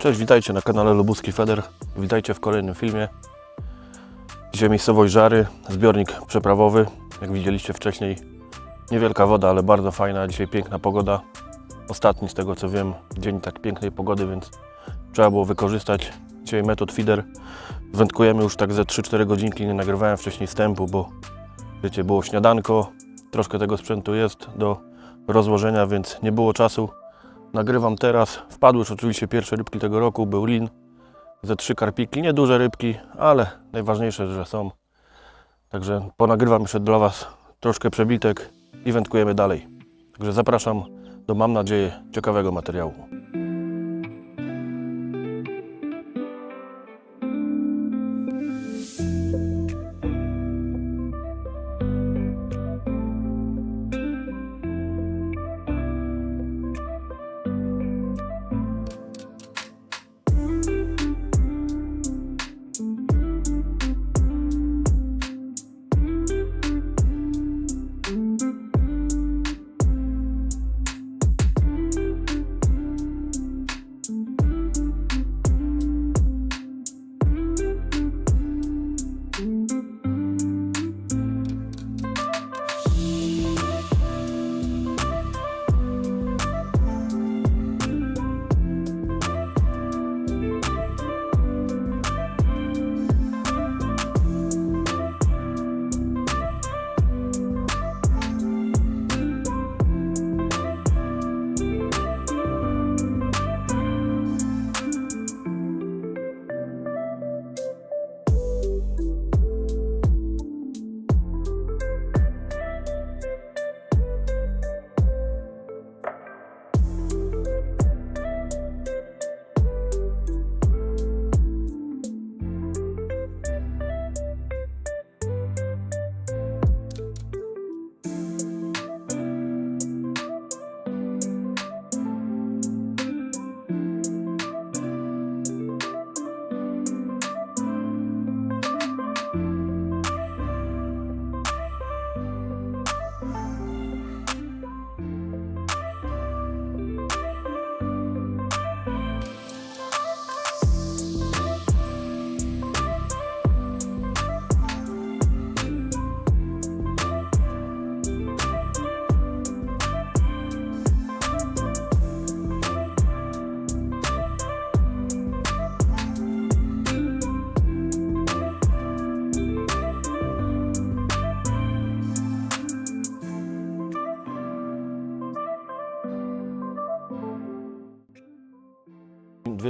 Cześć, witajcie na kanale Lubuski Feder. Witajcie w kolejnym filmie. Dzisiaj miejscowość Żary, zbiornik przeprawowy. Jak widzieliście wcześniej, niewielka woda, ale bardzo fajna. Dzisiaj piękna pogoda. Ostatni z tego co wiem, dzień tak pięknej pogody, więc trzeba było wykorzystać. Dzisiaj metod feeder. Wędkujemy już tak ze 3-4 godzinki, nie nagrywałem wcześniej wstępu, bo wiecie, było śniadanko, troszkę tego sprzętu jest do rozłożenia, więc nie było czasu. Nagrywam teraz. Wpadły już oczywiście pierwsze rybki tego roku. Był lin, ze trzy karpiki. Nie duże rybki, ale najważniejsze, że są. Także ponagrywam jeszcze dla Was troszkę przebitek i wędkujemy dalej. Także zapraszam do, mam nadzieję, ciekawego materiału.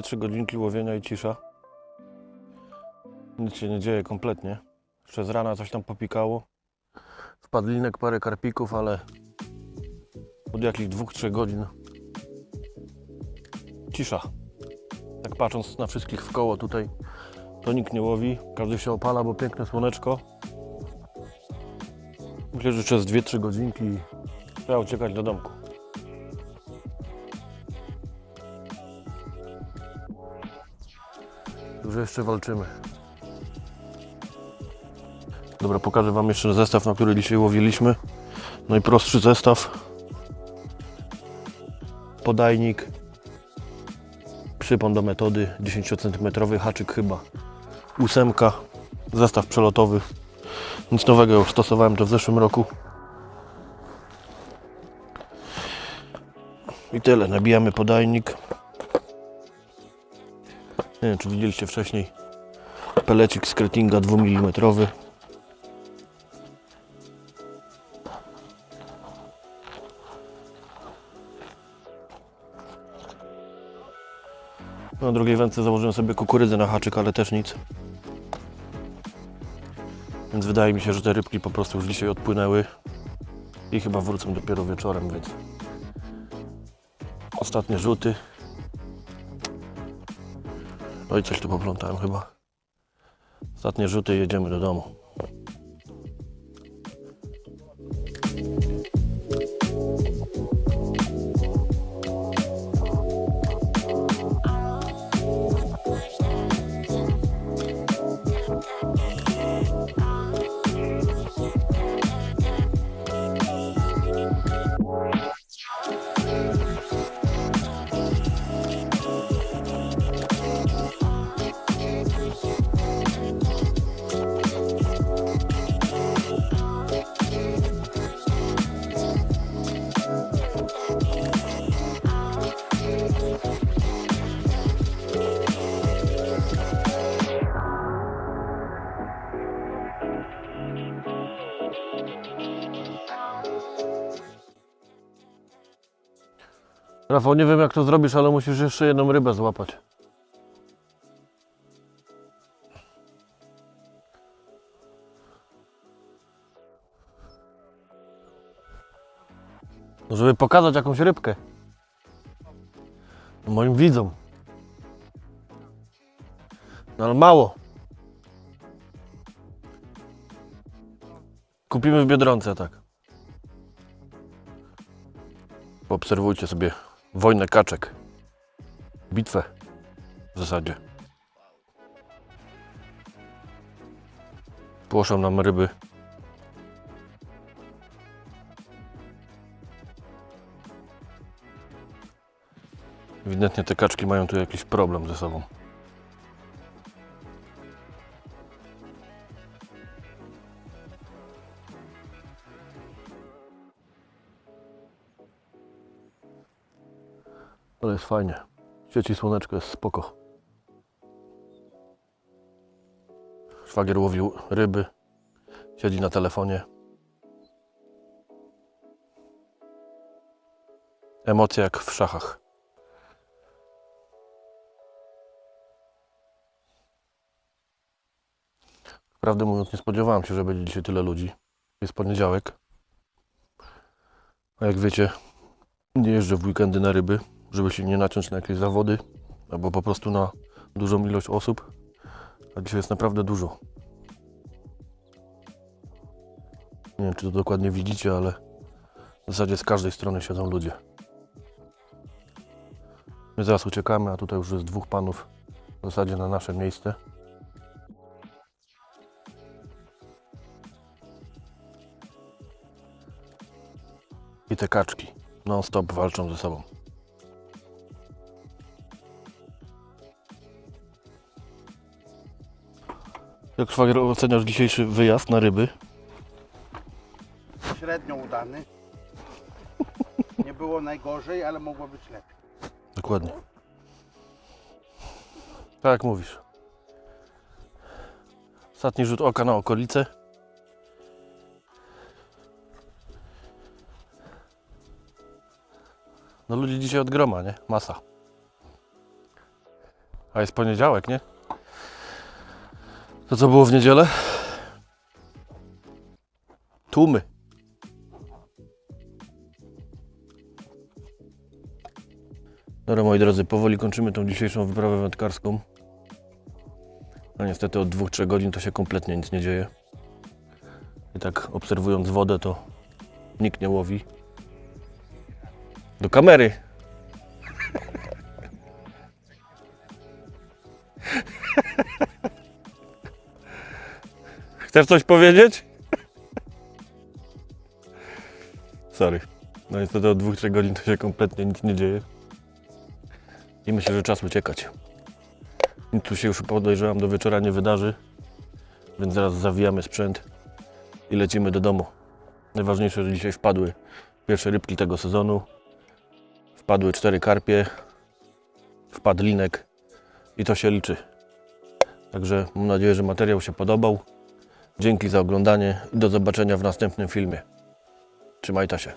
Dwie, trzy godzinki łowienia i cisza. Nic się nie dzieje kompletnie. Jeszcze z rana coś tam popikało. Wpadlinek, parę karpików, ale od jakichś dwóch, trzech godzin cisza. Tak patrząc na wszystkich w koło tutaj, to nikt nie łowi. Każdy się opala, bo piękne słoneczko. Myślę, że jeszcze z 2-3 godzinki trzeba uciekać do domku. Już jeszcze walczymy. Dobra, pokażę Wam jeszcze zestaw, na który dzisiaj łowiliśmy. Najprostszy zestaw. Podajnik. Przypon do metody. 10 cm haczyk chyba. Ósemka. Zestaw przelotowy. Nic nowego, już stosowałem to w zeszłym roku. I tyle. Nabijamy podajnik. Nie wiem, czy widzieliście wcześniej pelecik z Kretinga 2 mm. Na drugiej wędce założyłem sobie kukurydzę na haczyk, ale też nic. Więc wydaje mi się, że te rybki po prostu już dzisiaj odpłynęły i chyba wrócą dopiero wieczorem, więc ostatnie rzuty. Oj, coś tu poplątałem chyba. Ostatnie rzuty i jedziemy do domu. Rafał, nie wiem jak to zrobisz, ale musisz jeszcze jedną rybę złapać. No, żeby pokazać jakąś rybkę. No, moim widzom. No ale mało. Kupimy w Biedronce, tak. Poobserwujcie sobie wojnę kaczek. Bitwę w zasadzie. Płoszą nam ryby. Ewidentnie te kaczki mają tu jakiś problem ze sobą. Ale jest fajnie. Świeci słoneczko, jest spoko. Szwagier łowił ryby. Siedzi na telefonie. Emocje jak w szachach. Prawdę mówiąc, nie spodziewałem się, że będzie dzisiaj tyle ludzi. Jest poniedziałek. A jak wiecie, nie jeżdżę w weekendy na ryby, żeby się nie naciąć na jakieś zawody, albo po prostu na dużą ilość osób. A dzisiaj jest naprawdę dużo. Nie wiem, czy to dokładnie widzicie, ale w zasadzie z każdej strony siedzą ludzie. My zaraz uciekamy, a tutaj już jest dwóch panów w zasadzie na nasze miejsce. I te kaczki non-stop walczą ze sobą. Jak szwagier oceniasz dzisiejszy wyjazd na ryby? średnio udany. Nie było najgorzej, ale mogło być lepiej. Dokładnie. Tak jak mówisz. Ostatni rzut oka na okolice. No ludzi dzisiaj od groma, nie? Masa. A jest poniedziałek, nie? To co było w niedzielę? Tłumy. Dobra moi drodzy, powoli kończymy tą dzisiejszą wyprawę wędkarską. No niestety od 2-3 godzin to się kompletnie nic nie dzieje. I tak obserwując wodę to nikt nie łowi. Do kamery! Chcesz coś powiedzieć? Sorry. No niestety od 2-3 godzin to się kompletnie nic nie dzieje. I myślę, że czas uciekać. Nic tu się już podejrzewam do wieczora nie wydarzy, więc zaraz zawijamy sprzęt i lecimy do domu. Najważniejsze, że dzisiaj wpadły pierwsze rybki tego sezonu. Wpadły cztery karpie, wpadł linek i to się liczy. Także mam nadzieję, że materiał się podobał. Dzięki za oglądanie i do zobaczenia w następnym filmie. Trzymajcie się.